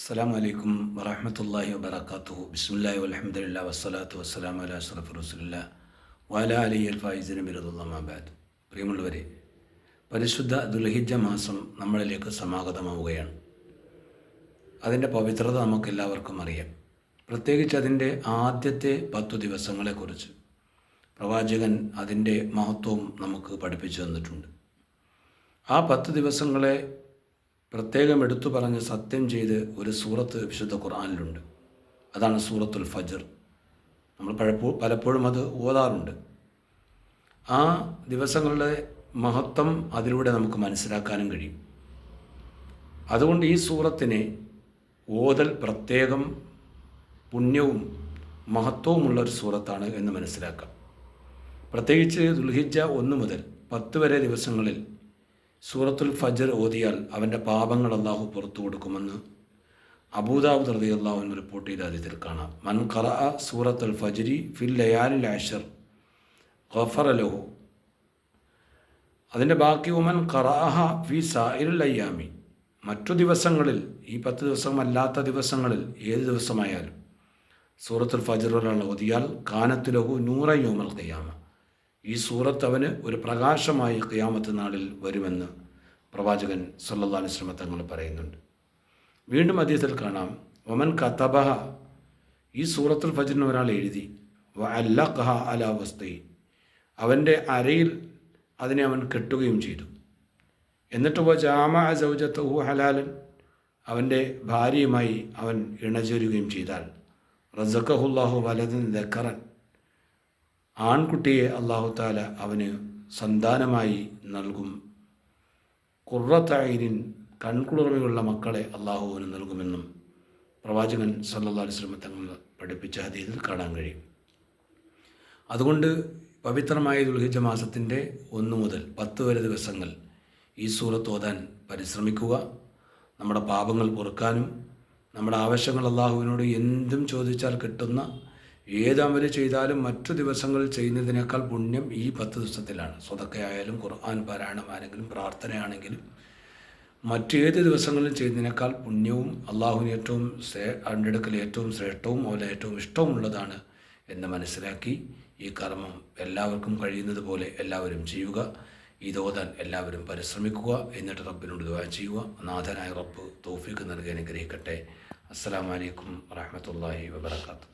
അസ്സാം വലൈക്കും വറഹമത്തല്ലാഹി വബർക്കാത്തു ബിസ്മില്ലാഹി വലഹമുല്ല വസ്സലാത്തു വസ്സലാം അല അഷ്റഫ് റസുല്ല വാല അലി അൽ ഫൈസിന് ബിരുദുല്ലാബാദ് പ്രിയമുള്ളവരെ പരിശുദ്ധ ദുൽഹിജ മാസം നമ്മളിലേക്ക് സമാഗതമാവുകയാണ്. അതിന്റെ പവിത്രത നമുക്കെല്ലാവർക്കും അറിയാം. പ്രത്യേകിച്ച് അതിന്റെ ആദ്യത്തെ പത്തു ദിവസങ്ങളെക്കുറിച്ച് പ്രവാചകൻ അതിന്റെ മഹത്വവും നമുക്ക് പഠിപ്പിച്ചു തന്നിട്ടുണ്ട്. ആ പത്ത് ദിവസങ്ങളെ പ്രത്യേകം എടുത്തു പറഞ്ഞ് സത്യം ചെയ്ത് ഒരു സൂറത്ത് വിശുദ്ധ ഖുർആാനിലുണ്ട്. അതാണ് സൂറത്തുൽ ഫജർ. നമ്മൾ പലപ്പോ പലപ്പോഴും അത് ഓതാറുണ്ട്. ആ ദിവസങ്ങളുടെ മഹത്വം അതിലൂടെ നമുക്ക് മനസ്സിലാക്കാനും കഴിയും. അതുകൊണ്ട് ഈ സൂറത്തിനെ ഓതൽ പ്രത്യേകം പുണ്യവും മഹത്വവുമുള്ള ഒരു സൂറത്താണ് എന്ന് മനസ്സിലാക്കാം. പ്രത്യേകിച്ച് ദുൽഹിജ ഒന്ന് മുതൽ പത്ത് വരെ ദിവസങ്ങളിൽ സൂറത്തുൽ ഫജർ ഓതിയാൽ അവന്റെ പാപങ്ങൾ അള്ളാഹു പുറത്തു കൊടുക്കുമെന്ന് അബൂദാബ് റതി എന്ന് റിപ്പോർട്ട് ചെയ്ത അതിഥിയിൽ കാണാം. മൻ ഖറ സൂറത്തുൽ ഫജരി ഫിൽ ലയാലിൽ ആഷർ ഖഫർ ലഹു. അതിന്റെ ബാക്കി ഉമൻ ഖറാഹ ഫി സായിരുൽ അയ്യാമി. മറ്റു ദിവസങ്ങളിൽ ഈ പത്ത് ദിവസമല്ലാത്ത ദിവസങ്ങളിൽ ഏത് ദിവസമായാലും സൂറത്തുൽ ഫജറുള്ള ഓതിയാൽ കാനത്തിലഹു നൂറ യോമൽ കയ്യാമ ഈ സൂറത്ത് അവന് ഒരു പ്രകാശമായി ഖിയാമത്ത് നാളിൽ വരുമെന്ന് പ്രവാചകൻ സല്ലാ അലിസ്ലമ തങ്ങൾ പറയുന്നുണ്ട്. വീണ്ടും അദ്ദേഹത്തിൽ കാണാം ഒമൻ കത്തബഹ ഈ സൂറത്തുൽ ഫജറിന് ഒരാൾ എഴുതി വ അല്ല കഹ അല അവസ്ഥയി അവന്റെ അരയിൽ അതിനെ അവൻ കെട്ടുകയും ചെയ്തു. എന്നിട്ട് വ ജാമ സൗജത്തഹു ഹലാലൻ അവന്റെ ഭാര്യയുമായി അവൻ ഇണചേരുകയും ചെയ്താൽ റസക്കഹുല്ലാഹു വലതൻ ദക്കറൻ ആൺകുട്ടിയെ അള്ളാഹു താല അവന് സന്താനമായി നൽകും കുറത്തായിരിൻ കൺകുളിർമയുള്ള മക്കളെ അള്ളാഹുവിന് നൽകുമെന്നും പ്രവാചകൻ സല്ലാ അലിസ്ലമ തങ്ങൾ പഠിപ്പിച്ച ഹദീസിൽ കാണാൻ കഴിയും. അതുകൊണ്ട് പവിത്രമായ ദുൽഹിജ മാസത്തിന്റെ ഒന്ന് മുതൽ പത്ത് വരെ ദിവസങ്ങൾ ഈ സൂറത്ത് ഓതാൻ പരിശ്രമിക്കുക. നമ്മുടെ പാപങ്ങൾ പൊറുക്കാനും നമ്മുടെ ആവശ്യങ്ങൾ അള്ളാഹുവിനോട് എന്തും ചോദിച്ചാൽ കിട്ടുന്ന ഏത് അമൽ ചെയ്താലും മറ്റു ദിവസങ്ങളിൽ ചെയ്യുന്നതിനേക്കാൾ പുണ്യം ഈ പത്ത് ദിവസത്തിലാണ്. സ്വതക്കയായാലും ഖുർആൻ പാരായണമാണെങ്കിലും പ്രാർത്ഥനയാണെങ്കിലും മറ്റേത് ദിവസങ്ങളിൽ ചെയ്യുന്നതിനേക്കാൾ പുണ്യവും അള്ളാഹുവിന് ഏറ്റവും ശ്രേ അണ്ടെടുക്കൽ ഏറ്റവും ശ്രേഷ്ഠവും അവലെ ഏറ്റവും ഇഷ്ടവുമുള്ളതാണ് എന്ന് മനസ്സിലാക്കി ഈ കർമ്മം എല്ലാവർക്കും കഴിയുന്നത് പോലെ എല്ലാവരും ചെയ്യുക. ഇതോതാൻ എല്ലാവരും പരിശ്രമിക്കുക. എന്നിട്ട് റബ്ബിനോട് ദുവാ ചെയ്യുക. നാഥനായ റബ്ബ് തോഫിക്ക് നൽകി അനുഗ്രഹിക്കട്ടെ. അസ്സാം വലൈക്കും വാഹമത്തല്ലാഹി വാബർക്കാത്തു